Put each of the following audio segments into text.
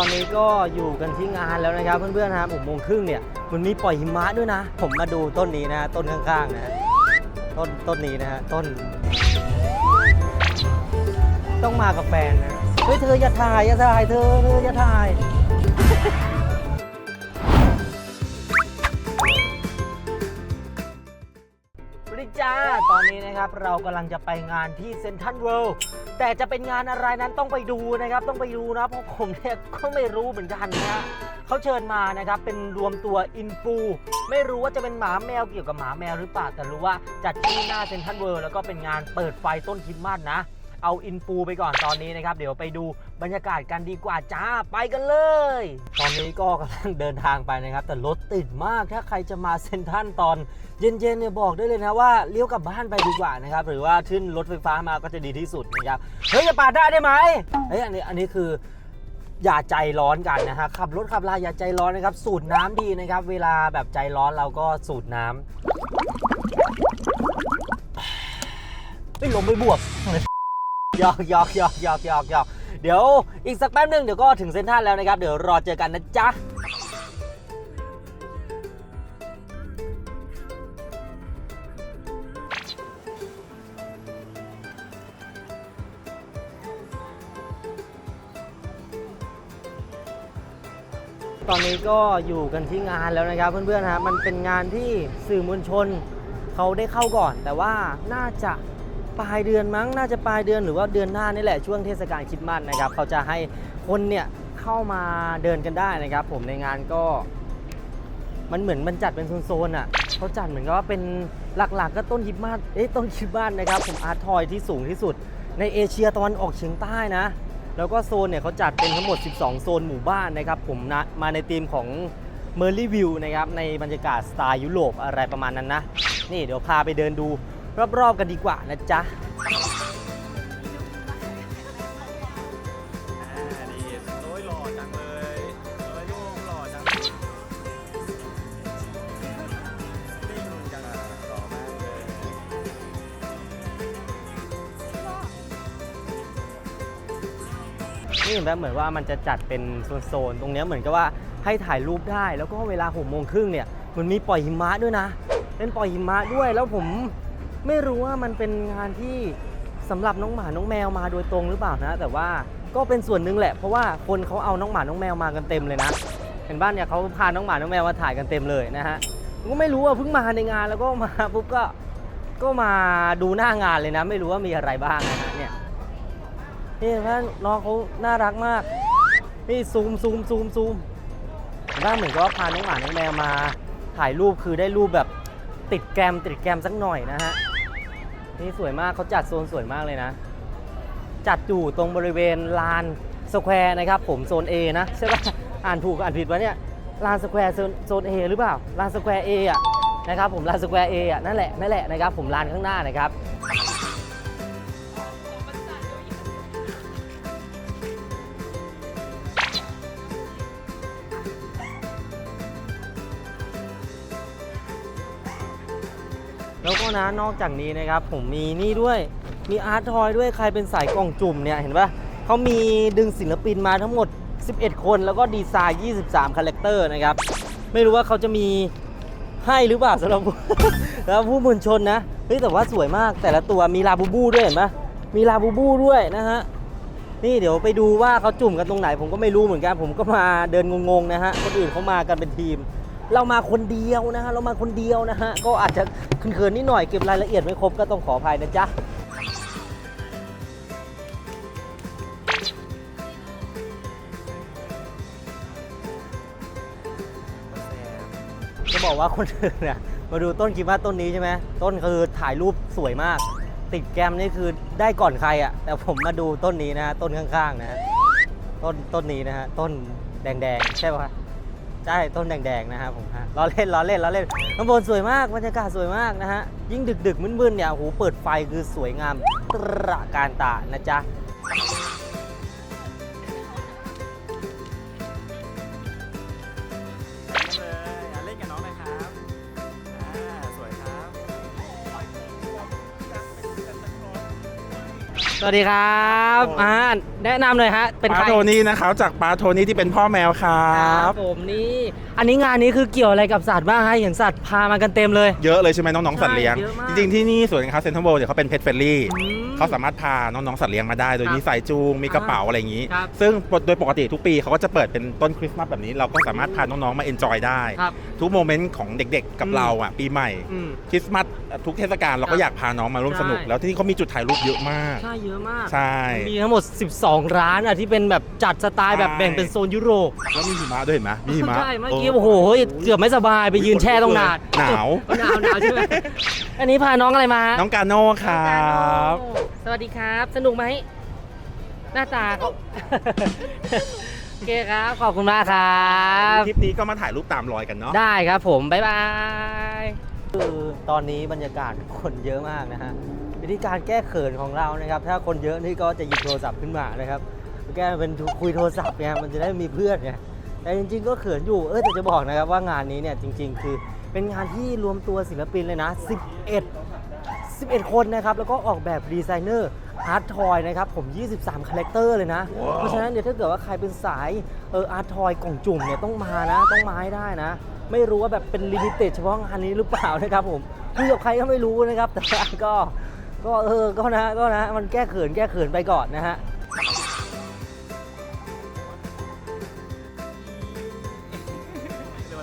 ตอนนี้ก็อยู่กันที่งานแล้วนะครับเพื่อนๆนะครับหกโมงครึ่งเนี่ยมันมีปล่อยหิมะด้วยนะ ผมมาดูต้นนี้นะต้นข้างๆนะต้นต้นนี้นะฮะต้น ต้องมากับแฟนนะเฮ้ยเธออย่าถ่ายอย่าถ่ายเธอเธออย่าถ่าย ดีจ้า ตอนนี้นะครับเรากำลังจะไปงานที่เซนทันเวิลด์แต่จะเป็นงานอะไรนั้นต้องไปดูนะครับ ต้องไปดูนะเพราะผมเนี่ยก็ไม่รู้เหมือนกันนะฮะเขาเชิญมานะครับเป็นรวมตัวอินฟูไม่รู้ว่าจะเป็นหมาแมวเกี่ยวกับหมาแมวหรือเปล่าแต่รู้ว่าจัดที่หน้าเซนทันเวิลด์แล้วก็เป็นงานเปิดไฟต้นคริสต์มาสนะ เอาอินฟูไปก่อนตอนนี้นะครับ เดี๋ยวไปดูบรรยากาศกันดีกว่าจ้าไปกันเลย ตอนนี้ก็กำลังเดินทางไปนะครับ แต่รถติดมากถ้าใครจะมาเซ็นทรัลตอนเย็นๆเนี่ยบอกได้เลยนะว่าเลี้ยวกลับบ้านไปดีกว่านะครับ หรือว่าขึ้นรถไฟฟ้ามาก็จะดีที่สุดนะครับเฮ้ยอย่าปาดได้ได้ไหมเฮ้ยอันนี้อันนี้คืออย่าใจร้อนกันนะฮะขับรถขับลาอย่าใจร้อนนะครับ สูดน้ำดีนะครับ เวลาแบบใจร้อนเราก็สูดน้ำไม่ลมไม่บวก หยอกหยอกหยอกหยอกหยอกหยอกเดี๋ยวอีกสักแป๊บหนึ่งเดี๋ยวก็ถึงเซ็นทรัลแล้วนะครับ เดี๋ยวรอเจอกันนะจ๊ะตอนนี้ก็อยู่กันที่งานแล้วนะครับเพื่อนๆนะครับมันเป็นงานที่สื่อมวลชนเขาได้เข้าก่อน แต่ว่าน่าจะ ปลายเดือนมั้งน่าจะปลายเดือนหรือว่าเดือนหน้านี่แหละช่วงเทศกาลคริดมัสนะครับเขาจะให้คนเนี่ยเข้ามาเดินกันได้นะครับ ผมในงานก็ มันเหมือนมันจัดเป็นโซนๆอะเขาจัดเหมือนกับว่าเป็นหลักๆ ก็ต้นคริดมาสเอ๊ะต้นคริดมาสนะครับ ผมอาร์ทอยที่สูงที่สุด ในเอเชียตะวันออกเฉียงใต้นะ แล้วก็โซนเนี่ยเขาจัดเป็นทั้งหมด 12 โซนหมู่บ้านนะครับ ผมนะมาในธีมของเมอร์ลี่วิวนะครับในบรรยากาศสไตล์ยุโรปอะไรประมาณนั้นนะ นี่เดี๋ยวพาไปเดินดู รอบๆ กันดีกว่านะจ๊ะนี่เห็นไหมเหมือนว่ามันจะจัดเป็นโซนๆ ตรงนี้เหมือนกับว่าให้ถ่ายรูปได้ แล้วก็เวลาหกโมงครึ่งเนี่ย มันมีปล่อยหิมะด้วยนะ เป็นปล่อยหิมะด้วย แล้วผม ไม่รู้ว่ามันเป็นงานที่สำหรับน้องหมาน้องแมวมาโดยตรงหรือเปล่านะ แต่ว่าก็เป็นส่วนหนึ่งแหละเพราะว่าคนเขาเอาน้องหมาน้องแมวมากันเต็มเลยนะเห็นบ้านเนี่ยเขาพาน้องหมาน้องแมวมาถ่ายกันเต็มเลยนะฮะก็ไม่รู้ว่าเพิ่งมาในงานแล้วก็มาปุ๊บก็ก็มาดูหน้างานเลยนะ ไม่รู้ว่ามีอะไรบ้างนะฮะเนี่ยนี่ว่าน้องเขาน่ารักมากนี่ซูมซูมซูมซูมด้านเหมือนกับว่าพาน้องหมาน้องแมวมาถ่ายรูปคือได้รูปแบบติดแกรมติดแกรมสักหน่อยนะฮะ นี่สวยมากเขาจัดโซนสวยมากเลยนะ จัดอยู่ตรงบริเวณลานสแควร์นะครับผมโซน A นะใช่ปะอ่านถูกอ่านผิดวะเนี่ยลานสแควร์โซนโซน A หรือเปล่าลานสแควร์ A อะนะครับผมลานสแควร์ A อะนั่นแหละนั่นแหละนะครับผมลานข้างหน้านะครับ แล้วก็นะนอกจากนี้นะครับผมมีนี่ด้วยมีอาร์ตทอยด้วยใครเป็นสายกล่องจุ่มเนี่ยเห็นปะเขามีดึงศิลปินมาทั้งหมด 11 คนแล้วก็ดีไซน์ 23 คาแรคเตอร์นะครับ ไม่รู้ว่าเขาจะมีให้หรือเปล่าสำหรับสำหรับผู้มวลชนนะเฮ้ยแต่ว่าสวยมากแต่ละตัวมีลาบูบูด้วยเห็นปะมีลาบูบูด้วยนะฮะนี่เดี๋ยวไปดูว่าเขาจุ่มกันตรงไหน ผมก็ไม่รู้เหมือนกันผมก็มาเดินงงๆนะฮะคนอื่นเขามากันเป็นทีม เรามาคนเดียวนะฮะเรามาคนเดียวนะฮะก็อาจจะเขินๆนิดหน่อยเก็บรายละเอียดไม่ครบก็ต้องขออภัยนะจ๊ะจะบอกว่าคนอื่นเนี่ยมาดูต้นคริสต์มาต้นนี้ใช่ไหมต้นคือถ่ายรูปสวยมาก ติดแกมนี่คือได้ก่อนใครอะ่ะ แต่ผมมาดูต้นนี้นะฮะต้นข้างๆนะฮะต้นต้นนี้นะฮะต้นแดงๆ ใช่ปะ ใช่ต้นแดงๆนะฮะผมฮะล้อเล่นล้อเล่นล้อเล่นข้างบนสวยมากบรรยากาศสวยมากนะฮะยิ่งดึกๆมึนๆเนี่ยโอ้โหเปิดไฟคือสวยงามตระการตานะจ๊ะ สวยครับสวัสดีครับอ่าแนะนำหน่อยฮะ เป็นปาใครโทนี่นะครับจากปาโทนี่ที่เป็นพ่อแมวครัครับบ ผมนี่ อันนี้งานนี้คือเกี่ยวอะไรกับสัตว์บ้างฮะเห็นสัตว์พามากันเต็มเลย เยอะเลยใช่ไหมน้องๆสัตว์เลี้ยง ใช่เยอะมากจริงๆที่นี่สวนการค้าเซ็นทรัลเวิลด์เนี่ยเขาเป็นเพ t เฟรนลี่อืมเขาสามารถพาน้องๆสัตว์เลี้ยงมาได้โดยครับมีสายจูงมีกระเป๋าอะไรอย่างนี้ ครับ ซึ่งโดยปกติทุกปีเขาก็จะเปิดเป็นต้นคริสต์มาสแบบนี้เราก็สามารถพาน้องๆมาเอนจอยได้ ครับ ทุกโมเมนต์ของเด็กๆกับอืม เราอะปีใหม่อืม คริสต์มาส ทุกเทศกาลเราครัก็บอยากพาน้องมาร่วมสนุกใช่แล้วที่นี่เขามีจุดถ่ายรูปเยอะมาก ใช่เยอะมาก ใช่ มีทั้งหมด 12 ร้านอะที่เป็นแบบจัดสไตล์แบบใช่แบ่งเป็นโซนยุโรป แล้วมีหิมะด้วยเห็นไหมมีหิมะใช่เมื่อกี้โอ้โหเกือบไม่สบายไปยืนแช่ต้องนานหนาวหนาวหนาวใช่ไหมอันนี้พาน้องอะไรมา น้องกาโน่ครับสวัสดีครับ สนุกไหมหน้าตาเขาโอเคครับ ขอบคุณมากครับ คลิปนี้ก็มาถ่ายรูปตามรอยกันเนาะ ได้ครับผม บ๊ายบาย คือตอนนี้บรรยากาศคนเยอะมากนะฮะวิธีการแก้เขินของเรานะครับ ถ้าคนเยอะนี่ก็จะหยิบโทรศัพท์ขึ้นมานะครับแก้เป็นคุยโทรศัพท์เนี่ยมันจะได้มีเพื่อนไงแต่จริง ๆ ก็เขินอยู่เออแต่จะบอกนะครับว่างานนี้เนี่ยจริง ๆ คือเป็นงานที่รวมตัวศิลปินเลยนะ 11 11 คนนะครับ แล้วก็ออกแบบดีไซเนอร์อาร์ตทอยนะครับ ผม 23 คาแรคเตอร์เลยนะ เพราะฉะนั้นเดี๋ยวถ้าเกิดว่าใครเป็นสายเอออาร์ตทอยกล่องจุ่มเนี่ยต้องมานะ ต้องมาให้ได้นะ ไม่รู้ว่าแบบเป็นลิมิเต็ดเฉพาะงานนี้หรือเปล่านะครับผมคุยกับใครก็ไม่รู้นะครับแต่ว่าก็ก็เออก็นะก็นะมันแก้เขินแก้เขินไปก่อนนะฮะสวั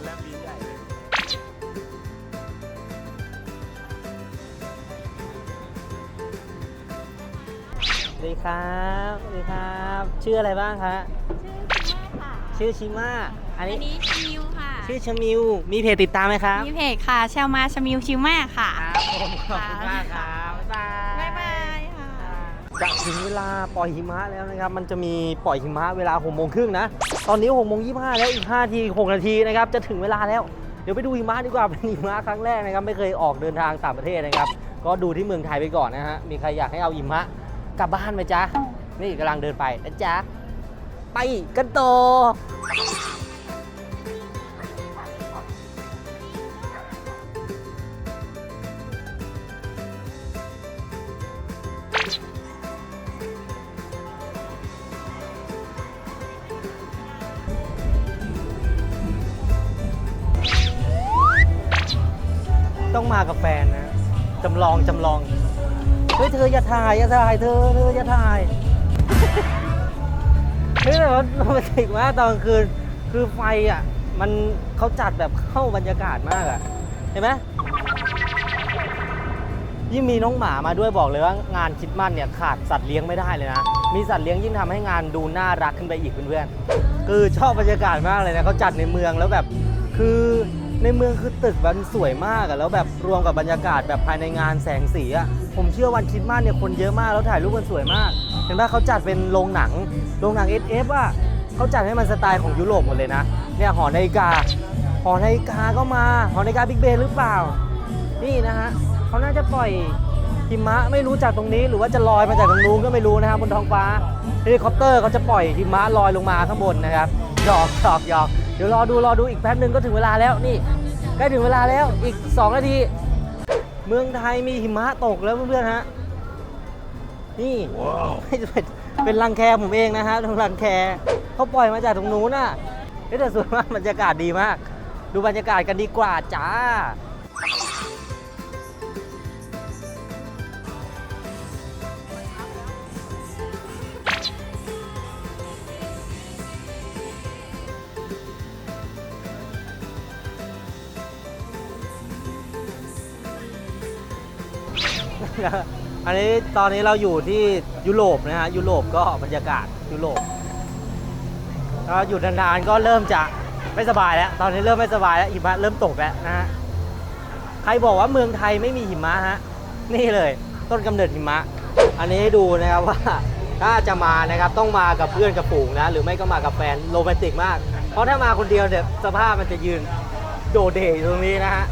สดีครับสวัสดีครับ ชื่ออะไรบ้างคะ ชื่อชิม่าค่ะชื่อชิมาอันอันี้นนี้ชมิวค่ะ ชื่อชมิว มีเพจติดตามไหมครับมีเพจค่ะชาวมาชมิวชิม่าค่ะครับผมขอบคุณมากครับบ๊ายบาย บ๊ายบายค่ะ จะถึงเวลาปล่อยหิมะแล้วนะครับ มันจะมีปล่อยหิมะเวลาหกโมงครึ่งนะ ตอนนี้หกโมงยี่ห้าแล้วอีก5ที6นาทีนะครับ จะถึงเวลาแล้ว เดี๋ยวไปดูหิมะดีกว่า เป็นหิมะครั้งแรกนะครับ ไม่เคยออกเดินทางต่างประเทศนะครับ ก็ดูที่เมืองไทยไปก่อนนะฮะ มีใครอยากให้เอาหิมะกลับบ้านไหมจ๊ะ นี่กำลังเดินไปนะจ๊ะ ไปกันต่อต้องมากับแฟนนะ จำลองจำลอง เฮ้ย เธออย่าถ่าย อย่าถ่าย เธอ เธออย่าถ่าย เฮ้ยแต่ว่าโรแมนติกมากตอนกลางคืน คือไฟอะ มันเขาจัดแบบเข้าบรรยากาศมากอะ เห็นไหมยิ่งมีน้องหมามาด้วยบอกเลยว่างานคริดมันเนี่ยขาดสัตว์เลี้ยงไม่ได้เลยนะ มีสัตว์เลี้ยงยิ่งทำให้งานดูน่ารักขึ้นไปอีกเพื่อนๆ คือชอบบรรยากาศมากเลยนะเขาจัดในเมืองแล้วแบบ คือ ในเมืองคือตึกมันสวยมากอะแล้วแบบรวมกับบรรยากาศแบบภายในงานแสงสีอะผมเชื่อวันคริดมาสเนี่ยคนเยอะมากแล้วถ่ายรูปกันสวยมากเห็นป่ะเขาจัดเป็นโรงหนังโรงหนัง SF อะเขาจัดให้มันสไตล์ของยุโรปหมดเลยนะเนี่ยหอนาฬิกาหอนาฬิกาก็มาหอนาฬิกาบิ๊กเบนหรือเปล่า นี่นะฮะเขาน่าจะปล่อยหิมะไม่รู้จากตรงนี้หรือว่าจะลอยมาจากตรงนู้นก็ไม่รู้นะครับบนท้องฟ้าเฮลิคอปเตอร์เขาจะปล่อยหิมะลอยลงมาข้างบนนะครับหยอกหยอกหยอก เดี๋ยวรอดูรอดูอีกแป๊บหนึ่งก็ถึงเวลาแล้วนี่ใกล้ถึงเวลาแล้วอีก 2 นาที เมืองไทยมีหิมะตกแล้วเพื่อนๆฮะนี่ไม่เป็นเป็นรังแคผมเองนะฮะตรงรังแคเขาปล่อยมาจากตรงนู้นน่ะเฮ้ยแต่สวยมากบรรยากาศดีมาก ดูบรรยากาศกันดีกว่าจ้า อันนี้ตอนนี้เราอยู่ที่ยุโรปนะฮะยุโรปก็บรรยากาศยุโรปก็อยู่นานๆก็เริ่มจะไม่สบายแล้ว ตอนนี้เริ่มไม่สบายแล้วหิมะเริ่มตกแล้วนะฮะใครบอกว่าเมืองไทยไม่มีหิมะฮะนี่เลย ต้นกำเนิดหิมะ อันนี้ให้ดูนะครับว่าถ้าจะมานะครับต้องมากับเพื่อนกับฝูงนะ หรือไม่ก็มากับแฟนโรแมนติกมาก เพราะถ้ามาคนเดียวเนี่ยสภาพมันจะยืนโดดเด่อยู่ตรงนี้นะฮะ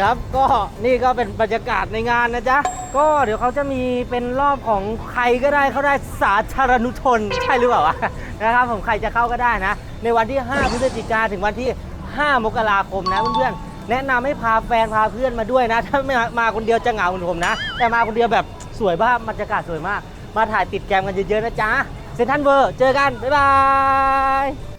ครับก็นี่ก็เป็นบรรยากาศในงานนะจ๊ะ ก็เดี๋ยวเขาจะมีเป็นรอบของใครก็ได้เข้าได้สาธารณุชนใช่หรือเปล่าวะนะครับผมใครจะเข้าก็ได้นะ ในวันที่ 5 พฤศจิกาถึงวันที่ 5 มกราคมนะเพื่อนๆแนะนำให้พาแฟนพาเพื่อนมาด้วยนะ ถ้าไม่มาคนเดียวจะเหงาเหมือนผมนะ แต่มาคนเดียวแบบสวยมาบรรยากาศสวยมาก มาถ่ายติดแกมกันเยอะๆนะจ๊ะเซนทันเวอร์เจอกันบ๊ายบาย